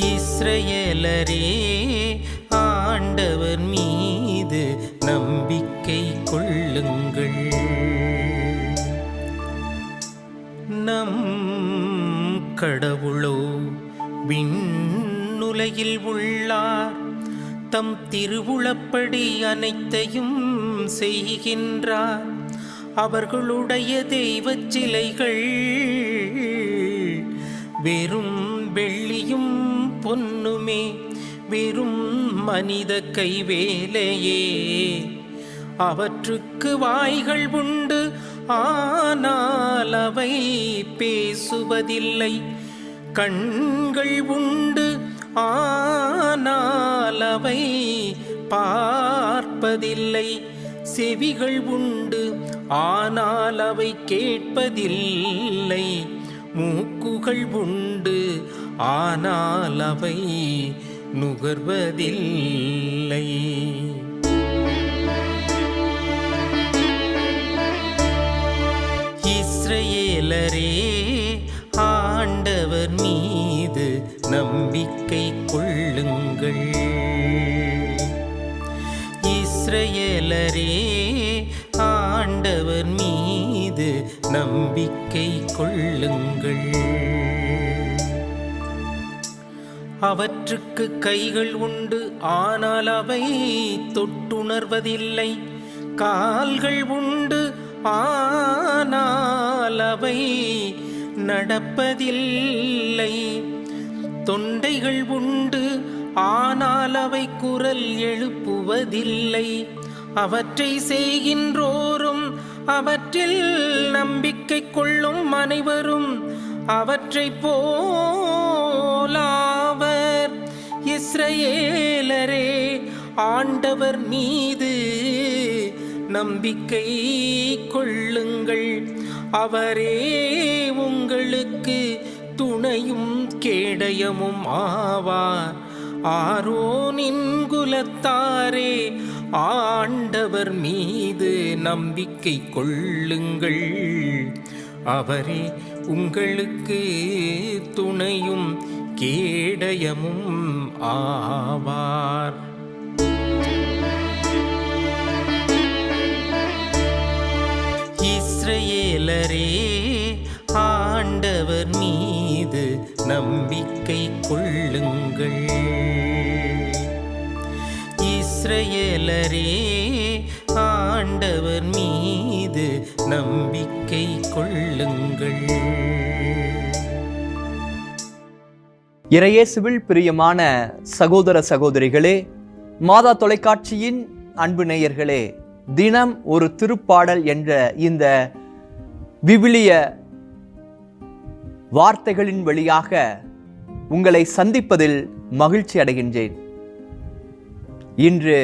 இஸ்ரேலரே ஆண்டவர் மீது நம்பிக்கை கொள்ளுங்கள். நம் கடவுளோ விண்ணுலையில் உள்ளார். தம் திருவுளப்படி அனைத்தையும் செய்கின்றார். அவர்களுடைய தெய்வ சிலைகள் வெறும் வெள்ளியும் பொன்னுமே வெறும் மனித கைவேலையே. அவற்றுக்கு வாய்கள் உண்டு ஆனால் அவை பேசுவதில்லை. கண்கள் உண்டு ஆனால் அவை பார்ப்பதில்லை. செவிகள் உண்டு ஆனால் அவை கேட்பதில்லை. மூக்குகள் உண்டு ஆனால் அவை நுகர்வதில்லை. இஸ்ரேலரே ஆண்டவர் மீது நம்பிக்கை கொள்ளுங்கள். இஸ்ரேலரே ஆண்டவர் மீது நம்பிக்கை கொள்ளுங்கள். அவற்றுக்கு கைகள் உண்டு ஆனால் அவை தொட்டுணர்வதில்லை. கால்கள் உண்டு ஆனால் அவை நடப்பதில்லை. தொண்டைகள் உண்டு ஆனால் அவை குரல் எழுப்புவதில்லை. அவற்றை செய்கின்றோரும் அவற்றில் நம்பிக்கை கொள்ளும் அனைவரும் அவற்றை போலா இஸ்ரேலரே ஆண்டவர் மீது நம்பிக்கை கொள்ளுங்கள். அவரே உங்களுக்கு துணையும் கேடயமும் ஆவார். ஆரோனின் குலத்தாரே ஆண்டவர் மீது நம்பிக்கை கொள்ளுங்கள். அவரே உங்களுக்கு துணையும் கேடயமும் ஆவார். இஸ்ரேலரே ஆண்டவர் மீது நம்பிக்கை கொள்ளுங்கள். இஸ்ரேலரே ஆண்டவர் மீது நம்பிக்கை கொள்ளுங்கள். இறையேசுவில் பிரியமான சகோதர சகோதரிகளே மாதா தொலைக்காட்சியின் அன்பு நேயர்களே தினம் ஒரு திருப்பாடல் என்ற இந்த விவிலிய வார்த்தைகளின் வழியாக உங்களை சந்திப்பதில் மகிழ்ச்சி அடைகின்றேன். இன்று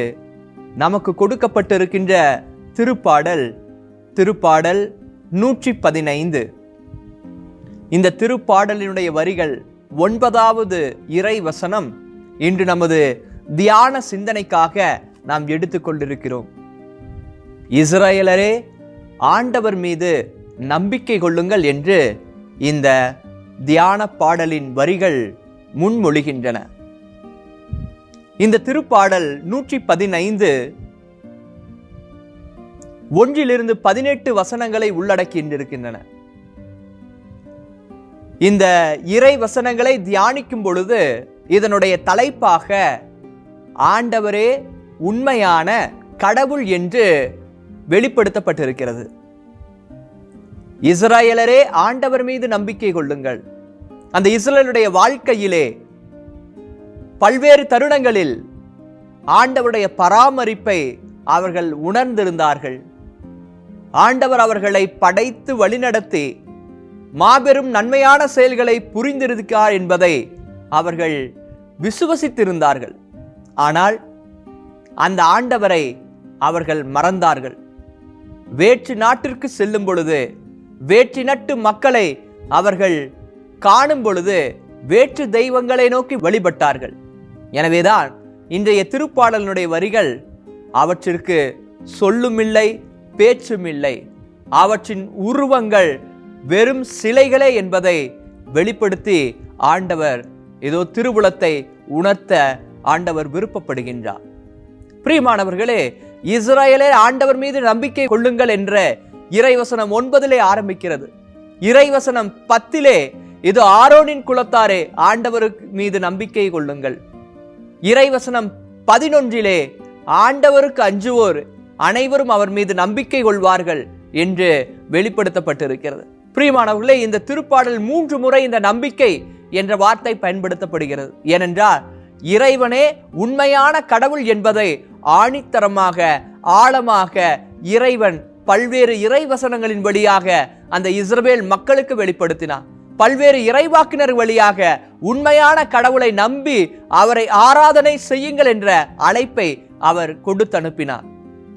நமக்கு கொடுக்கப்பட்டிருக்கின்ற திருப்பாடல் திருப்பாடல் நூற்றி பதினைந்து. இந்த திருப்பாடலினுடைய வரிகள் ஒன்பதாவது இறை வசனம் இன்று நமது தியான சிந்தனைக்காக நாம் எடுத்துக்கொண்டிருக்கிறோம் இஸ்ரேலரே ஆண்டவர் மீது நம்பிக்கை கொள்ளுங்கள் என்று இந்த தியான பாடலின் வரிகள் முன்மொழிகின்றன. இந்த திருப்பாடல் நூற்றி பதினைந்து ஒன்றிலிருந்து பதினெட்டு வசனங்களை உள்ளடக்கின்றிருக்கின்றன இந்த இறை வசனங்களை தியானிக்கும் பொழுது இதனுடைய தலைப்பாக ஆண்டவரே உண்மையான கடவுள் என்று வெளிப்படுத்தப்பட்டிருக்கிறது. இஸ்ராயலரே ஆண்டவர் மீது நம்பிக்கை கொள்ளுங்கள். அந்த இஸ்ரேலுடைய வாழ்க்கையிலே பல்வேறு தருணங்களில் ஆண்டவருடைய பராமரிப்பை அவர்கள் உணர்ந்திருந்தார்கள். ஆண்டவர் அவர்களை படைத்து வழிநடத்தி மாபெரும் நன்மையான செயல்களை புரிந்திருக்கிறார் என்பதை அவர்கள் விசுவசித்திருந்தார்கள். ஆனால் அந்த ஆண்டவரை அவர்கள் மறந்தார்கள். வேற்று நாட்டிற்கு செல்லும் பொழுது வேற்று நட்டு மக்களை அவர்கள் காணும் பொழுது வேற்று தெய்வங்களை நோக்கி வழிபட்டார்கள். எனவேதான் இன்றைய திருப்பாடலினுடைய வரிகள் அவற்றிற்கு சொல்லுமில்லை பேச்சுமில்லை. அவற்றின் உருவங்கள் வெறும் சிலைகளே என்பதை வெளிப்படுத்தி ஆண்டவர் ஏதோ திருவுளத்தை உணர்த்த ஆண்டவர் விருப்பப்படுகின்றார். பிரியமானவர்களே இஸ்ரேலே ஆண்டவர் மீது நம்பிக்கை கொள்ளுங்கள் என்ற இறைவசனம் ஒன்பதிலே ஆரம்பிக்கிறது. இறைவசனம் பத்திலே இது ஆரோனின் குலத்தாரே ஆண்டவருக்கு மீது நம்பிக்கை கொள்ளுங்கள். இறைவசனம் பதினொன்றிலே ஆண்டவருக்கு அஞ்சுவோர் அனைவரும் அவர் மீது நம்பிக்கை கொள்வார்கள் என்று வெளிப்படுத்தப்பட்டிருக்கிறது. பிரியமானவர்களே இந்த திருப்பாடல் மூன்று முறை இந்த நம்பிக்கை என்ற வார்த்தை பயன்படுத்தப்படுகிறது. ஏனென்றால் இறைவனே உண்மையான கடவுள் என்பதை ஆணித்தரமாக ஆழமாக இறைவன் பல்வேறு இறைவசனங்களின் வழியாக அந்த இஸ்ரவேல் மக்களுக்கு வெளிப்படுத்தினார். பல்வேறு இறைவாக்கினர் வழியாக உண்மையான கடவுளை நம்பி அவரை ஆராதனை செய்யுங்கள் என்ற அழைப்பை அவர் கொடுத்து அனுப்பினார்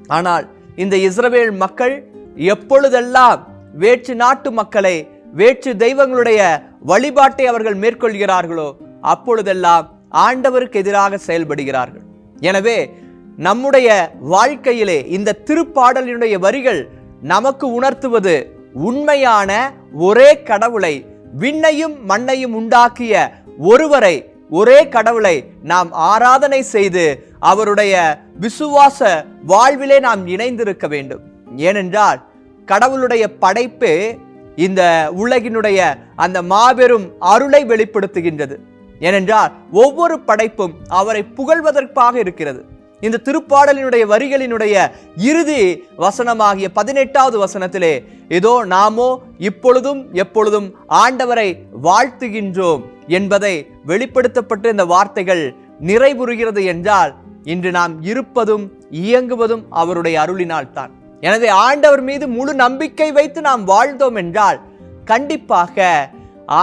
ஆனால் இந்த இஸ்ரவேல் மக்கள் எப்பொழுதெல்லாம் வேற்று நாட்டு மக்களை வேற்று தெய்வங்களுடைய வழிபாட்டை அவர்கள் மேற்கொள்கிறார்களோ அப்பொழுதெல்லாம் ஆண்டவருக்கு எதிராக செயல்படுகிறார்கள். எனவே நம்முடைய வாழ்க்கையிலே இந்த திருப்பாடலினுடைய வரிகள் நமக்கு உணர்த்துவது உண்மையான ஒரே கடவுளை விண்ணையும் மண்ணையும் உண்டாக்கிய ஒருவரை ஒரே கடவுளை நாம் ஆராதனை செய்து அவருடைய விசுவாச வாழ்விலே நாம் இணைந்திருக்க வேண்டும். ஏனென்றால் கடவுளுடைய படைப்பு இந்த உலகினுடைய அந்த மாபெரும் அருளை வெளிப்படுத்துகின்றது. ஏனென்றால் ஒவ்வொரு படைப்பும் அவரை புகழ்வதற்காக இருக்கிறது. இந்த திருப்பாடலினுடைய வரிகளினுடைய இறுதி வசனமாகிய பதினெட்டாவது வசனத்திலே இதோ நாமோ இப்பொழுதும் எப்பொழுதும் ஆண்டவரை வாழ்த்துகின்றோம் என்பதை வெளிப்படுத்தப்பட்ட இந்த வார்த்தைகள் நிறைவுறுகிறது என்றால் இன்று நாம் இருப்பதும் இயங்குவதும் அவருடைய அருளினால் தான் எனவே ஆண்டவர் மீது முழு நம்பிக்கை வைத்து நாம் வாழ்ந்தோம் என்றால் கண்டிப்பாக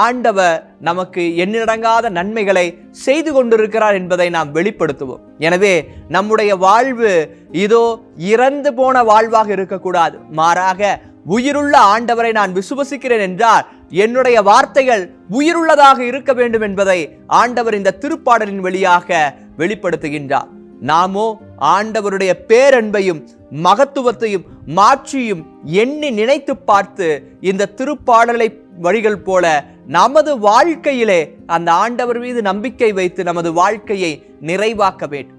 ஆண்டவர் நமக்கு எண்ணிடங்காத நன்மைகளை செய்து கொண்டிருக்கிறார் என்பதை நாம் வெளிப்படுத்துவோம். எனவே நம்முடைய வாழ்வு இதோ இறந்து போன வாழ்வாக இருக்கக்கூடாது. மாறாக உயிருள்ள ஆண்டவரை நான் விசுவசிக்கிறேன் என்றால் என்னுடைய வார்த்தைகள் உயிருள்ளதாக இருக்க வேண்டும் என்பதை ஆண்டவர் இந்த திருப்பாடலின் வழியாக வெளிப்படுத்துகின்றார். நாமோ ஆண்டவருடைய பேரன்பையும் மகத்துவத்தையும் மாற்றியும் எண்ணி நினைத்து பார்த்து இந்த திருப்பாடலை வழிகள் போல நமது வாழ்க்கையிலே அந்த ஆண்டவர் மீது நம்பிக்கை வைத்து நமது வாழ்க்கையை நிறைவாக்க வேண்டும்.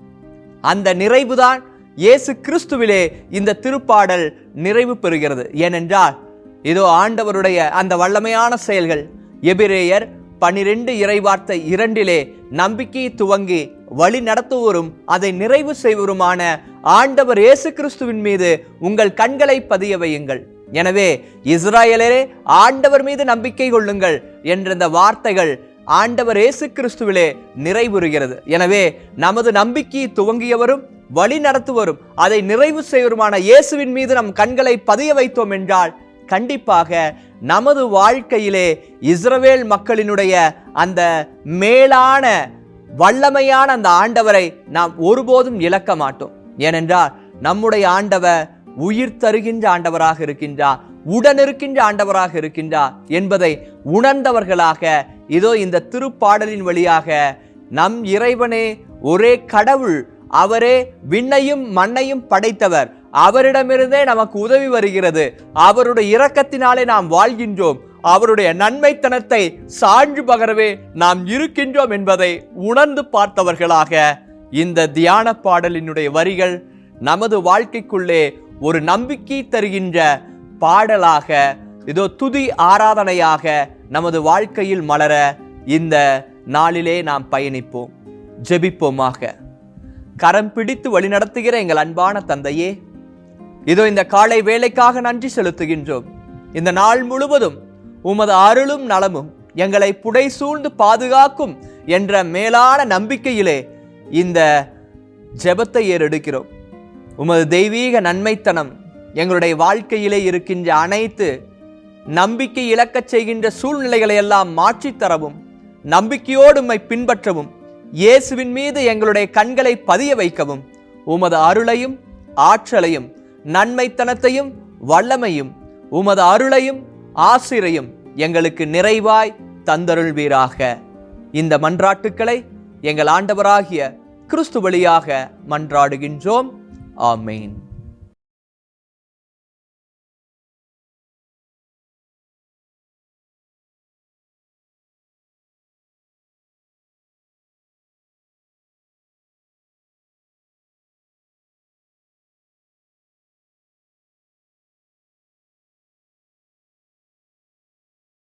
அந்த நிறைவுதான் இயேசு கிறிஸ்துவிலே இந்த திருப்பாடல் நிறைவு பெறுகிறது. ஏனென்றால் இதோ ஆண்டவருடைய அந்த வல்லமையான செயல்கள் எபிரேயர் பனிரெண்டு இறைவார்த்தை இரண்டிலே நம்பிக்கை துவங்கி வழி நடத்துவோரும் அதை நிறைவு செய்வருமான ஆண்டவர் இயேசு கிறிஸ்துவின் மீது உங்கள் கண்களை பதிய வையுங்கள். எனவே இஸ்ராயலரே ஆண்டவர் மீது நம்பிக்கை கொள்ளுங்கள் என்ற இந்த வார்த்தைகள் ஆண்டவர் இயேசு கிறிஸ்துவிலே நிறைவுறுகிறது. எனவே நமது நம்பிக்கையை துவங்கியவரும் வழி நடத்துவரும் அதை நிறைவு செய்வருமான இயேசுவின் மீது நம் கண்களை பதிய வைத்தோம் என்றால் கண்டிப்பாக நமது வாழ்க்கையிலே இஸ்ரவேல் மக்களினுடைய அந்த மேலான வல்லமையான அந்த ஆண்டவரை நாம் ஒருபோதும் இழக்க மாட்டோம். ஏனென்றால் நம்முடைய ஆண்டவர் உயிர் தருகின்ற ஆண்டவராக இருக்கின்றார் உடன் இருக்கின்ற ஆண்டவராக இருக்கின்றார் என்பதை உணர்ந்தவர்களாக இதோ இந்த திருப்பாடலின் வழியாக நம் இறைவனே ஒரே கடவுள் அவரே விண்ணையும் மண்ணையும் படைத்தவர். அவரிடமிருந்தே நமக்கு உதவி வருகிறது. அவருடைய இரக்கத்தினாலே நாம் வாழ்கின்றோம். அவருடைய நன்மைத்தனத்தை சான்று பகரவே நாம் இருக்கின்றோம் என்பதை உணர்ந்து பார்த்தவர்களாக இந்த தியான பாடலினுடைய வரிகள் நமது வாழ்க்கைக்குள்ளே ஒரு நம்பிக்கை தருகின்ற பாடலாக இதோ துதி ஆராதனையாக நமது வாழ்க்கையில் மலர இந்த நாளிலே நாம் பயணிப்போம். ஜெபிப்போமாக. கரம் பிடித்து வழிநடத்துகிற எங்கள் அன்பான தந்தையே இதோ இந்த காலை வேலைக்காக நன்றி செலுத்துகின்றோம். இந்த நாள் முழுவதும் உமது அருளும் நலமும் எங்களை புடை சூழ்ந்து பாதுகாக்கும் என்ற மேலான நம்பிக்கையிலே இந்த ஜெபத்தை ஏறெடுக்கிறோம். உமது தெய்வீக நன்மைத்தனம் எங்களுடைய வாழ்க்கையிலே இருக்கின்ற அனைத்து நம்பிக்கை இழக்கச் செய்கின்ற சூழ்நிலைகளை எல்லாம் மாற்றித் தரவும் நம்பிக்கையோடு உம்மை பின்பற்றவும் இயேசுவின் மீது எங்களுடைய கண்களை பதிய வைக்கவும். உமது அருளையும் ஆற்றலையும் நன்மைத்தனத்தையும் வல்லமையும் உமது அருளையும் ஆசிரியும் எங்களுக்கு நிறைவாய் தந்தருள்வீராக. இந்த மன்றாட்டுக்களை எங்கள் ஆண்டவராகிய கிறிஸ்து வழியாக மன்றாடுகின்றோம். ஆமேன்.